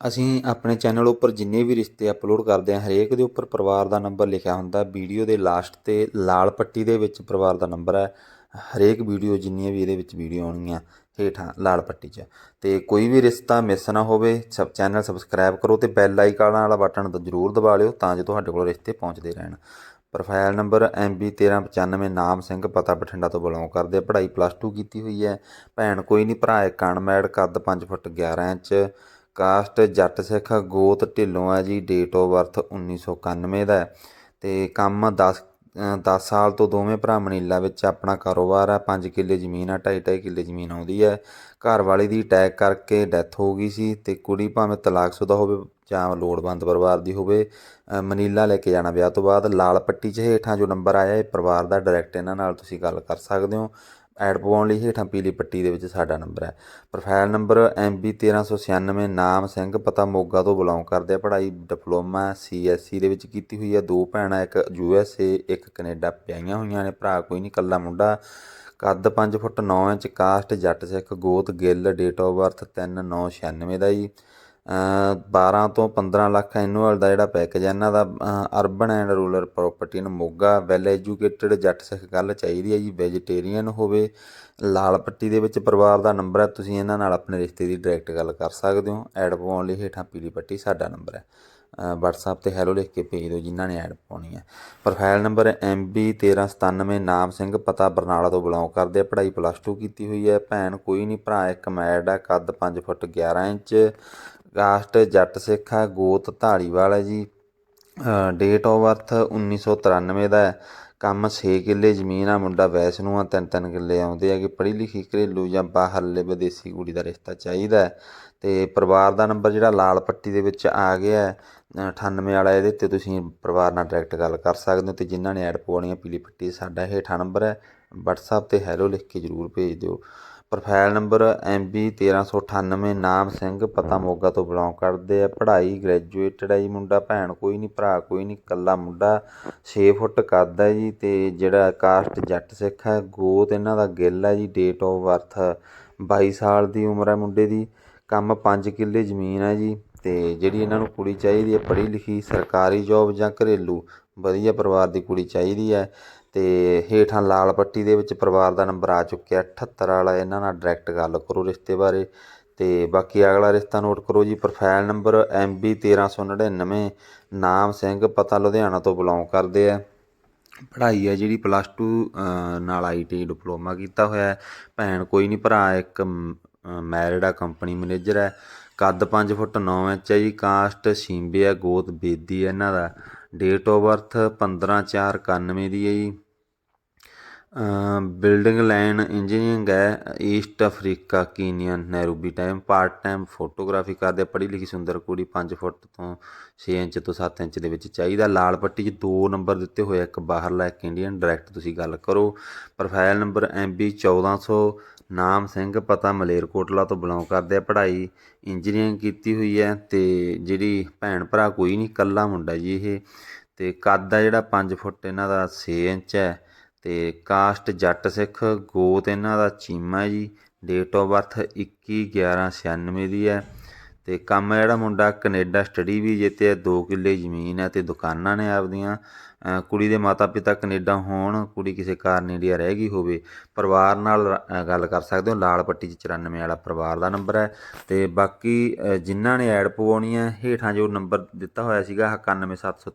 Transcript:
ਅਸੀਂ ਆਪਣੇ ਚੈਨਲ ਉੱਪਰ ਜਿੰਨੇ ਵੀ ਰਿਸ਼ਤੇ ਅਪਲੋਡ ਕਰਦੇ ਹਾਂ, ਹਰੇਕ ਦੇ ਉੱਪਰ ਪਰਿਵਾਰ ਦਾ ਨੰਬਰ ਲਿਖਿਆ ਹੁੰਦਾ। ਵੀਡੀਓ ਦੇ ਲਾਸਟ ਤੇ ਲਾਲ ਪੱਟੀ ਦੇ ਵਿੱਚ ਪਰਿਵਾਰ ਦਾ ਨੰਬਰ ਹੈ। ਹਰੇਕ ਵੀਡੀਓ ਜਿੰਨੀਆਂ ਵੀ ਇਹਦੇ ਵਿੱਚ ਵੀਡੀਓ ਆਉਣਗੀਆਂ, ਹੇਠਾਂ ਲਾਲ ਪੱਟੀ 'ਚ। ਤੇ ਕੋਈ ਵੀ ਰਿਸ਼ਤਾ ਮਿਸ ਨਾ ਹੋਵੇ, ਸਬ ਚੈਨਲ ਸਬਸਕ੍ਰਾਈਬ ਕਰੋ ਤੇ ਬੈਲ ਆਈਕਨ ਵਾਲਾ ਬਟਨ ਜ਼ਰੂਰ ਦਬਾ ਲਿਓ ਤਾਂ ਜੋ ਤੁਹਾਡੇ ਕੋਲ ਰਿਸ਼ਤੇ ਪਹੁੰਚਦੇ ਰਹਿਣ। ਪ੍ਰੋਫਾਈਲ ਨੰਬਰ MB1395 ਨਾਮ ਸਿੰਘ, ਪਤਾ ਬਠਿੰਡਾ ਤੋਂ ਬਿਲੋਂਗ ਕਰਦੇ ਪੜ੍ਹਾਈ ਪਲੱਸ 2 ਕੀਤੀ ਹੋਈ ਹੈ। ਭੈਣ ਕੋਈ ਨਹੀਂ ਭਰਾ ਇੱਕ ਅਨਮੈਡ ਕੱਦ 5 ਫੁੱਟ 11 ਇੰਚ। ਕਾਸਟ ਜੱਟ ਸਿੱਖ ਗੋਤ ਢਿੱਲੋਂ ਆ ਜੀ ਡੇਟ ਆਫ ਬਰਥ 1991 ਦਾ ਹੈ। ਤੇ ਕੰਮ 10 10 ਸਾਲ ਤੋਂ ਦੋਵੇਂ ਭਰਾ ਮਨੀਲਾ ਵਿੱਚ ਆਪਣਾ ਕਾਰੋਬਾਰ ਆ 5 ਕਿੱਲੇ ਜ਼ਮੀਨ ਆ 2.5 2.5 ਕਿੱਲੇ ਜ਼ਮੀਨ ਆਉਂਦੀ ਹੈ। ਘਰ ਵਾਲੀ ਦੀ ਅਟੈਕ ਕਰਕੇ ਡੈਥ ਹੋ ਗਈ ਸੀ ਤੇ ਕੁੜੀ ਭਾਵੇਂ ਤਲਾਕਸ਼ੁਦਾ ਹੋਵੇ ਜਾਂ ਲੋੜਵੰਦ ਪਰਿਵਾਰ ਦੀ ਹੋਵੇ ਮਨੀਲਾ ਲੈ ਕੇ ਜਾਣਾ ਵਿਆਹ ਤੋਂ ਬਾਅਦ। ਲਾਲ ਪੱਟੀ 'ਚ ਹੇਠਾਂ ਜੋ ਨੰਬਰ ਆਇਆ, ਇਹ ਪਰਿਵਾਰ ਦਾ ਡਾਇਰੈਕਟ ਇਹਨਾਂ ਨਾਲ ਤੁਸੀਂ ਗੱਲ ਕਰ ਸਕਦੇ ਹੋ। ਐਡ ਪਵਾਉਣ ਲਈ ਹੇਠਾਂ ਪੀਲੀ ਪੱਟੀ ਦੇ ਵਿੱਚ ਸਾਡਾ ਨੰਬਰ ਹੈ। ਪ੍ਰੋਫਾਈਲ ਨੰਬਰ MB1396 ਨਾਮ ਸਿੰਘ, ਪਤਾ ਮੋਗਾ ਤੋਂ ਬਿਲੋਂਗ ਕਰਦੇ ਆ। ਪੜ੍ਹਾਈ ਡਿਪਲੋਮਾ CSC ਦੇ ਵਿੱਚ ਕੀਤੀ ਹੋਈ ਹੈ ਦੋ ਭੈਣਾਂ, ਇੱਕ USA ਇੱਕ ਕੈਨੇਡਾ ਵਿਆਹੀਆਂ ਹੋਈਆਂ ਨੇ। ਭਰਾ ਕੋਈ ਨਹੀਂ ਕੱਲਾ ਮੁੰਡਾ। ਕੱਦ 5 ਫੁੱਟ 9 ਇੰਚ, ਕਾਸਟ ਜੱਟ ਸਿੱਖ, ਗੋਤ ਗਿੱਲ, ਡੇਟ ਆਫ ਬਰਥ 3996 ਦਾ ਜੀ। 12 ਤੋਂ 15 ਲੱਖ ਐਨੂਅਲ ਦਾ ਜਿਹੜਾ ਪੈਕੇਜ ਹੈ, ਇਹਨਾਂ ਦਾ urban and rural property in Moga well educated Jatt Sikh ਗੱਲ ਚਾਹੀਦੀ ਹੈ ਜੀ ਵੈਜੀਟੇਰੀਅਨ ਹੋਵੇ, ਲਾਲ ਪੱਟੀ ਦੇ ਵਿੱਚ ਪਰਿਵਾਰ ਦਾ ਨੰਬਰ ਹੈ, ਤੁਸੀਂ ਇਹਨਾਂ ਨਾਲ ਆਪਣੇ ਰਿਸ਼ਤੇ ਦੀ ਡਾਇਰੈਕਟ ਗੱਲ ਕਰ ਸਕਦੇ ਹੋ ਐਡ ਪਾਉਣ ਲਈ ਹੇਠਾਂ ਪੀਲੀ ਪੱਟੀ ਸਾਡਾ ਨੰਬਰ ਹੈ। WhatsApp ਤੇ ਹੈਲੋ ਲਿਖ ਕੇ ਭੇਜ ਦਿਓ ਜਿਨ੍ਹਾਂ ਨੇ ਐਡ ਪਾਉਣੀ ਹੈ। ਪ੍ਰੋਫਾਈਲ ਨੰਬਰ MB1397 ਨਾਮ ਸਿੰਘ, ਪਤਾ ਬਰਨਾਲਾ ਤੋਂ ਬਿਲੋਂਗ ਕਰਦੇ ਆ, ਪੜ੍ਹਾਈ ਪਲੱਸ 2 ਕੀਤੀ ਹੋਈ ਹੈ, ਭੈਣ ਕੋਈ ਨਹੀਂ, ਭਰਾ ਇੱਕ ਮੈਡ ਹੈ, ਕੱਦ 5 ਫੁੱਟ 11 ਇੰਚ ਕਾਸਟ ਜੱਟ ਸਿੱਖ ਹੈ ਗੋਤ ਧਾਲੀਵਾਲ ਹੈ ਜੀ। ਡੇਟ ਆਫ ਬਰਥ 1993 ਦਾ ਹੈ। ਕੰਮ 6 ਕਿੱਲੇ ਜ਼ਮੀਨ ਆ ਮੁੰਡਾ ਵੈਸ਼ਨੂੰ ਆ ਤਿੰਨ ਤਿੰਨ ਕਿੱਲੇ ਆਉਂਦੇ ਆ ਕਿ ਪੜ੍ਹੀ ਲਿਖੀ ਘਰੇਲੂ ਜਾਂ ਬਾਹਰਲੇ ਵਿਦੇਸੀ ਕੁੜੀ ਦਾ ਰਿਸ਼ਤਾ ਚਾਹੀਦਾ ਹੈ। ਤੇ ਪਰਿਵਾਰ ਦਾ ਨੰਬਰ ਜਿਹੜਾ ਲਾਲ ਪੱਟੀ ਦੇ ਵਿੱਚ ਆ ਗਿਆ ਹੈ, 98 ਵਾਲਾ ਇਹਦੇ ਤੇ ਤੁਸੀਂ ਪਰਿਵਾਰ ਨਾਲ ਡਾਇਰੈਕਟ ਗੱਲ ਕਰ ਸਕਦੇ ਹੋ ਤੇ ਜਿਨ੍ਹਾਂ ਨੇ ਐਡ ਪਵਾਉਣੀ ਹੈ ਪੀਲੀ ਪੱਟੀ ਸਾਡਾ ਹੇਠਾਂ ਨੰਬਰ ਹੈ। WhatsApp ਤੇ ਹੈਲੋ ਲਿਖ ਕੇ ਜਰੂਰ ਭੇਜ ਦਿਓ। ਪ੍ਰੋਫਾਈਲ ਨੰਬਰ MB1398 ਨਾਮ ਸਿੰਘ, ਪਤਾ ਮੋਗਾ ਤੋਂ ਬਿਲੋਂਗ ਕਰਦੇ ਆ। ਪੜ੍ਹਾਈ ਗ੍ਰੈਜੂਏਟਡ ਹੈ ਜੀ ਮੁੰਡਾ, ਭੈਣ ਕੋਈ ਨਹੀਂ, ਭਰਾ ਕੋਈ ਨਹੀਂ, ਇਕੱਲਾ ਮੁੰਡਾ 6 ਫੁੱਟ ਕੱਦ ਹੈ ਜੀ ਤੇ ਜਿਹੜਾ ਕਾਸਟ ਜੱਟ ਸਿੱਖ ਹੈ ਗੋਤ ਇਹਨਾਂ ਦਾ ਗਿੱਲ ਹੈ ਜੀ ਡੇਟ ਆਫ ਬਰਥ 22 ਸਾਲ ਦੀ ਉਮਰ ਹੈ ਮੁੰਡੇ ਦੀ, ਕੰਮ 5 ਕਿੱਲੇ ਜ਼ਮੀਨ ਹੈ ਜੀ ਤੇ ਜਿਹੜੀ ਇਹਨਾਂ ਨੂੰ ਕੁੜੀ ਚਾਹੀਦੀ ਹੈ ਪੜ੍ਹੀ ਲਿਖੀ ਸਰਕਾਰੀ ਜੌਬ ਜਾਂ ਘਰੇਲੂ, ਵਧੀਆ ਪਰਿਵਾਰ ਦੀ ਕੁੜੀ ਚਾਹੀਦੀ ਹੈ ਅਤੇ ਹੇਠਾਂ ਲਾਲ ਪੱਟੀ ਦੇ ਵਿੱਚ ਪਰਿਵਾਰ ਦਾ ਨੰਬਰ ਆ ਚੁੱਕਿਆ 78 ਵਾਲਾ ਇਹਨਾਂ ਨਾਲ ਡਾਇਰੈਕਟ ਗੱਲ ਕਰੋ ਰਿਸ਼ਤੇ ਬਾਰੇ। ਅਤੇ ਬਾਕੀ ਅਗਲਾ ਰਿਸ਼ਤਾ ਨੋਟ ਕਰੋ ਜੀ ਪ੍ਰੋਫਾਈਲ ਨੰਬਰ MB1399 ਨਾਮ ਸਿੰਘ, ਪਤਾ ਲੁਧਿਆਣਾ ਤੋਂ ਬਿਲੋਂਗ ਕਰਦੇ ਆ। ਪੜ੍ਹਾਈ ਹੈ ਜਿਹੜੀ ਪਲੱਸ 2 ਨਾਲ ਆਈਟੀ ਡਿਪਲੋਮਾ ਕੀਤਾ ਹੋਇਆ ਹੈ। ਭੈਣ ਕੋਈ ਨਹੀਂ, ਭਰਾ ਇੱਕ ਮੈਰਿਡ ਆ ਕੰਪਨੀ ਮੈਨੇਜਰ ਹੈ। ਕੱਦ 5 ਫੁੱਟ 9 ਇੰਚ ਹੈ ਜੀ, ਕਾਸਟ ਸਿੰਬੇ ਹੈ ਗੋਤ ਬੇਦੀ ਹੈ ਇਹਨਾਂ ਦਾ। ਡੇਟ ਆਫ ਬਰਥ 15 4 91 ਦੀ ਹੈ ਜੀ। ਬਿਲਡਿੰਗ ਲਾਈਨ ਇੰਜੀਨੀਅਰਿੰਗ ਹੈ East Africa Kenyan Nairobi time part time photography ਕਰਦੇ, ਪੜ੍ਹੀ ਲਿਖੀ ਸੁੰਦਰ ਕੁੜੀ 5 ਫੁੱਟ ਤੋਂ 6 ਇੰਚ ਤੋਂ 7 ਇੰਚ ਦੇ ਵਿੱਚ ਚਾਹੀਦਾ। ਲਾਲ ਪੱਟੀ 'ਚ ਦੋ ਨੰਬਰ ਦਿੱਤੇ ਹੋਏ ਇੱਕ ਬਾਹਰਲਾ, ਇੱਕ ਇੰਡੀਅਨ ਡਾਇਰੈਕਟ ਤੁਸੀਂ ਗੱਲ ਕਰੋ। ਪ੍ਰੋਫਾਈਲ ਨੰਬਰ MB 1400 ਨਾਮ ਸਿੰਘ ਪਤਾ, ਮਲੇਰਕੋਟਲਾ ਤੋਂ ਬਿਲੋਂਗ ਕਰਦੇ ਆ। ਪੜ੍ਹਾਈ ਇੰਜੀਨੀਅਰਿੰਗ ਕੀਤੀ ਹੋਈ ਹੈ ਤੇ ਜਿਹੜੀ ਭੈਣ ਭਰਾ ਕੋਈ ਨਹੀਂ, ਇਕੱਲਾ ਮੁੰਡਾ ਜੀ ਇਹ। ਤੇ ਕੱਦ ਆ ਜਿਹੜਾ 5 ਫੁੱਟ, ਇਹਨਾਂ ਦਾ 6 ਇੰਚ ਹੈ। ਅਤੇ ਕਾਸਟ ਜੱਟ ਸਿੱਖ ਗੋਤ ਇਹਨਾਂ ਦਾ ਚੀਮਾ ਜੀ। ਡੇਟ ਆਫ ਬਰਥ 21 11 96 ਦੀ ਹੈ। ਤੇ ਕੰਮ ਹੈ ਜਿਹੜਾ ਮੁੰਡਾ ਕੈਨੇਡਾ ਸਟੱਡੀ ਵੀ ਜਿੱਤੇ 2 ਕਿੱਲੇ ਜ਼ਮੀਨ ਹੈ ਤੇ ਦੁਕਾਨਾਂ ਨੇ ਆਪਦੀਆਂ। ਕੁੜੀ ਦੇ ਮਾਤਾ ਪਿਤਾ ਕੈਨੇਡਾ ਹੋਣ, ਕੁੜੀ ਕਿਸੇ ਕਾਰਨ ਇੰਡੀਆ ਰਹਿ ਗਈ ਹੋਵੇ, ਪਰਿਵਾਰ ਨਾਲ ਗੱਲ ਕਰ ਸਕਦੇ ਹੋ। ਲਾਲ ਪੱਟੀ 'ਚ 94 ਵਾਲਾ ਪਰਿਵਾਰ ਦਾ ਨੰਬਰ ਹੈ। ਤੇ ਬਾਕੀ ਜਿਨ੍ਹਾਂ ਨੇ ਐਡ ਪਵਾਉਣੀ ਹੈ, ਹੇਠਾਂ ਜੋ ਨੰਬਰ ਦਿੱਤਾ ਹੋਇਆ ਸੀਗਾ 91733